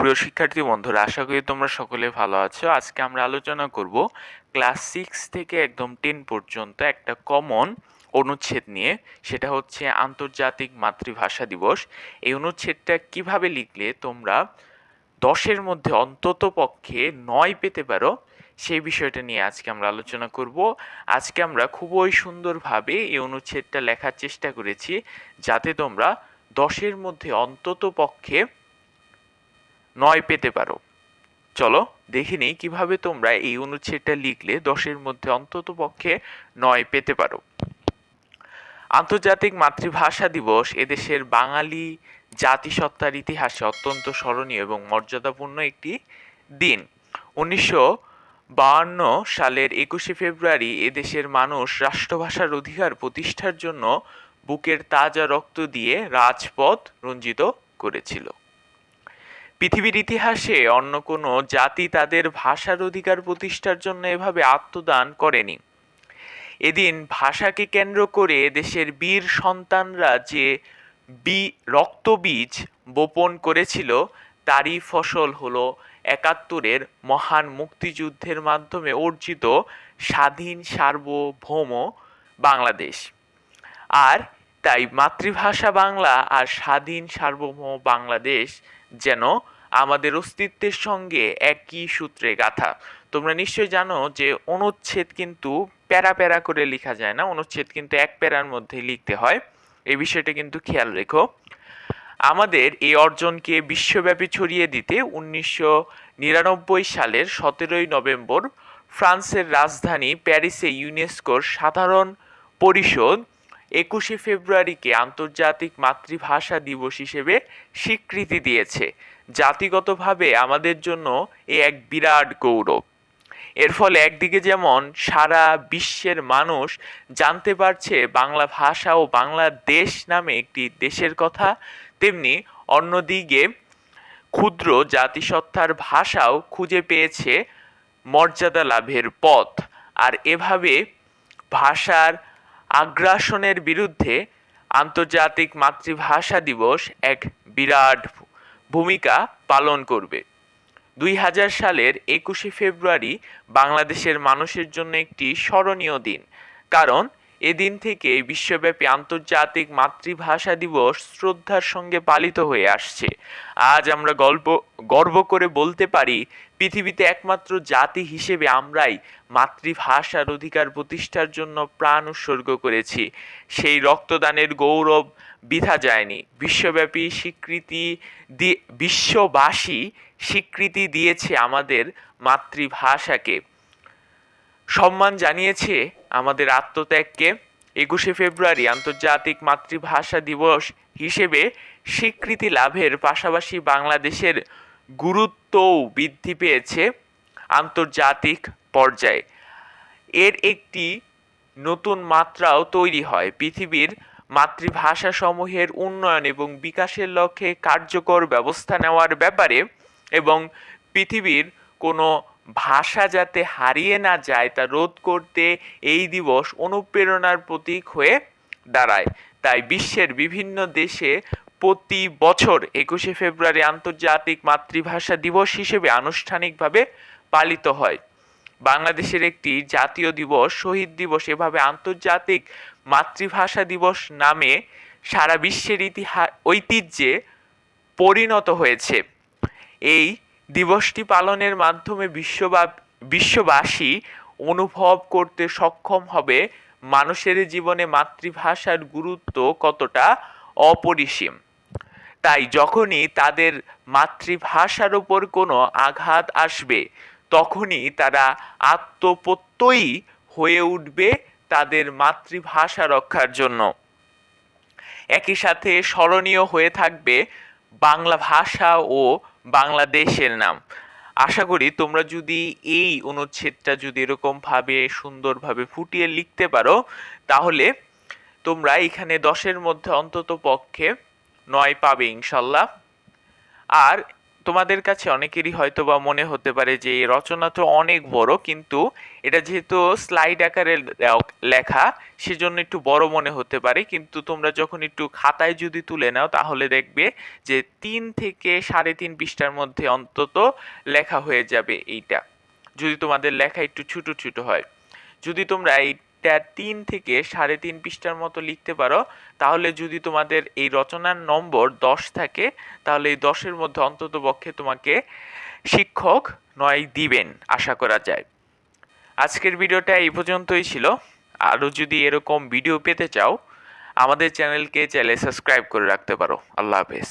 সুপ্রিয় শিক্ষার্থী বন্ধুরা, আশা করি তোমরা সকলে ভালো আছো। আজকে আমরা আলোচনা করব ক্লাস সিক্স থেকে একদম টেন পর্যন্ত একটা কমন অনুচ্ছেদ নিয়ে, সেটা হচ্ছে আন্তর্জাতিক মাতৃভাষা দিবস। এই অনুচ্ছেদটা কীভাবে লিখলে তোমরা দশের মধ্যে অন্তত পক্ষে নয় পেতে পারো, সেই বিষয়টা নিয়ে আজকে আমরা আলোচনা করব। আজকে আমরা খুবই সুন্দরভাবে এই অনুচ্ছেদটা লেখার চেষ্টা করেছি, যাতে তোমরা দশের মধ্যে অন্তত পক্ষে নয় পেতে পারো। চলো, দেখে নিই কীভাবে তোমরা এই অনুচ্ছেদটা লিখলে দশের মধ্যে অন্তত পক্ষে নয় পেতে পারো। আন্তর্জাতিক মাতৃভাষা দিবস এদেশের বাঙালি জাতিসত্তার ইতিহাসে অত্যন্ত স্মরণীয় এবং মর্যাদাপূর্ণ একটি দিন। উনিশশো বাহান্ন সালের একুশে ফেব্রুয়ারি এদেশের মানুষ রাষ্ট্রভাষার অধিকার প্রতিষ্ঠার জন্য বুকের তাজা রক্ত দিয়ে রাজপথ রঞ্জিত করেছিল। পৃথিবীর ইতিহাসে অন্য কোনো জাতি তাদের ভাষার অধিকার প্রতিষ্ঠার জন্য এভাবে আত্মদান করেনি। এদিন ভাষাকে কেন্দ্র করে দেশের বীর সন্তানরা যে বি রক্তবীজ বপন করেছিল, তারই ফসল হলো একাত্তরের মহান মুক্তিযুদ্ধের মাধ্যমে অর্জিত স্বাধীন সার্বভৌম বাংলাদেশ। আর তাই মাতৃভাষা বাংলা আর স্বাধীন সার্বভৌম বাংলাদেশ যেন আমাদের অস্তিত্বের সঙ্গে একই সূত্রে গাথা। তোমরা নিশ্চয়ই জানো যে অনুচ্ছেদ কিন্তু প্যারা প্যারা করে লেখা যায় না, অনুচ্ছেদ কিন্তু এক প্যারার মধ্যে লিখতে হয়। এই বিষয়টা কিন্তু খেয়াল রেখো। আমাদের এই অর্জনকে বিশ্বব্যাপী ছড়িয়ে দিতে উনিশশো নিরানব্বই সালের সতেরোই নভেম্বর ফ্রান্সের রাজধানী প্যারিসে ইউনেস্কোর সাধারণ পরিষদ একুশে ফেব্রুয়ারিকে আন্তর্জাতিক মাতৃভাষা দিবস হিসেবে স্বীকৃতি দিয়েছে। জাতিগতভাবে আমাদের জন্য এ এক বিরাট গৌরব। এর ফলে একদিকে যেমন সারা বিশ্বের মানুষ জানতে পারছে বাংলা ভাষা ও বাংলাদেশ নামে একটি দেশের কথা, তেমনি অন্যদিকে ক্ষুদ্র জাতিসত্তার ভাষাও খুঁজে পেয়েছে মর্যাদা লাভের পথ। আর এভাবে ভাষার আগ্রাসনের বিরুদ্ধে আন্তর্জাতিক মাতৃভাষা দিবস এক বিরাট ভূমিকা পালন করবে। দুই হাজার সালের একুশে ফেব্রুয়ারি বাংলাদেশের মানুষের জন্য একটি স্মরণীয় দিন। কারণ এদিন থেকে বিশ্বব্যাপী আন্তর্জাতিক মাতৃভাষা দিবস শ্রদ্ধার সঙ্গে পালিত হয়ে আসছে। আজ আমরা গল্প, গর্ব করে বলতে পারি, পৃথিবীতে একমাত্র জাতি হিসেবে আমরাই মাতৃভাষার অধিকার প্রতিষ্ঠার জন্য প্রাণ উৎসর্গ করেছি। সেই রক্তদানের গৌরব বিধা যায়নি। বিশ্বব্যাপী স্বীকৃতি দিয়ে বিশ্ববাসী স্বীকৃতি দিয়েছে আমাদের মাতৃভাষাকে। সম্মান জানিয়েছে আমাদের আত্মত্যাগকে একুশে ফেব্রুয়ারি আন্তর্জাতিক মাতৃভাষা দিবস হিসেবে স্বীকৃতি লাভের পাশাপাশি বাংলাদেশের গুরুত্বও বৃদ্ধি পেয়েছে আন্তর্জাতিক পর্যায়ে। এর একটি নতুন মাত্রাও তৈরি হয়। পৃথিবীর মাতৃভাষা সমূহের উন্নয়ন এবং বিকাশের লক্ষ্যে কার্যকর ব্যবস্থা নেওয়ার ব্যাপারে এবং পৃথিবীর কোনো ভাষা যাতে হারিয়ে না যায় তা রোধ করতে এই দিবস অনুপ্রেরণার প্রতীক হয়ে দাঁড়ায়। তাই বিশ্বের বিভিন্ন দেশে প্রতি বছর একুশে ফেব্রুয়ারি আন্তর্জাতিক মাতৃভাষা দিবস হিসেবে আনুষ্ঠানিকভাবে পালিত হয়। বাংলাদেশের একটি জাতীয় দিবস, শহীদ দিবস এভাবে আন্তর্জাতিক মাতৃভাষা দিবস নামে সারা বিশ্বের ইতিহাস ঐতিহ্যে পরিণত হয়েছে। এই দিবসটি পালনের মাধ্যমে বিশ্বব্যাপ বিশ্ববাসী অনুভব করতে সক্ষম হবে। মানুষের জীবনে মাতৃভাষার গুরুত্ব কতটা অপরিসীম? তাই যখনই তাদের মাতৃভাষার ওপর কোনো আঘাত আসবে, তখনই তারা আত্মপ্রত্যয়ী হয়ে উঠবে তাদের মাতৃভাষা রক্ষার জন্য। একই সাথে স্মরণীয় হয়ে থাকবে বাংলা ভাষা ও বাংলাদেশের নাম। আশা করি তোমরা যদি এই অনুচ্ছেদটা যদি এরকমভাবে সুন্দরভাবে ফুটিয়ে লিখতে পারো, তাহলে তোমরা এখানে দশের মধ্যে অন্তত পক্ষে নয় পাবে ইনশাল্লাহ। আর তোমাদের কাছে অনেকেরই হয়তো বা মনে হতে পারে যে এই রচনা তো অনেক বড়, কিন্তু এটা যেহেতু স্লাইড আকারে লেখা, সেজন্য একটু বড় মনে হতে পারে। কিন্তু তোমরা যখন একটু খাতায় যদি তুলে নাও, তাহলে দেখবে যে তিন থেকে সাড়ে তিন পৃষ্ঠার মধ্যে অন্তত লেখা হয়ে যাবে এইটা। যদি তোমাদের লেখা একটু ছোট ছোট হয়। যদি তোমরা এইটা তিন থেকে সাড়ে তিন পৃষ্ঠার মতো লিখতে পারো। তাহলে যদি তোমাদের এই রচনার নম্বর দশ থাকে, তাহলে এই দশের মধ্যে অন্তত পক্ষে তোমাকে শিক্ষক নয় দিবেন, আশা করা যায়। আজকের ভিডিওটা এই পর্যন্তই ছিল। আরও যদি এরকম ভিডিও পেতে চাও, আমাদের চ্যানেলকে চাইলে সাবস্ক্রাইব করে রাখতে পারো। আল্লাহ হাফেজ।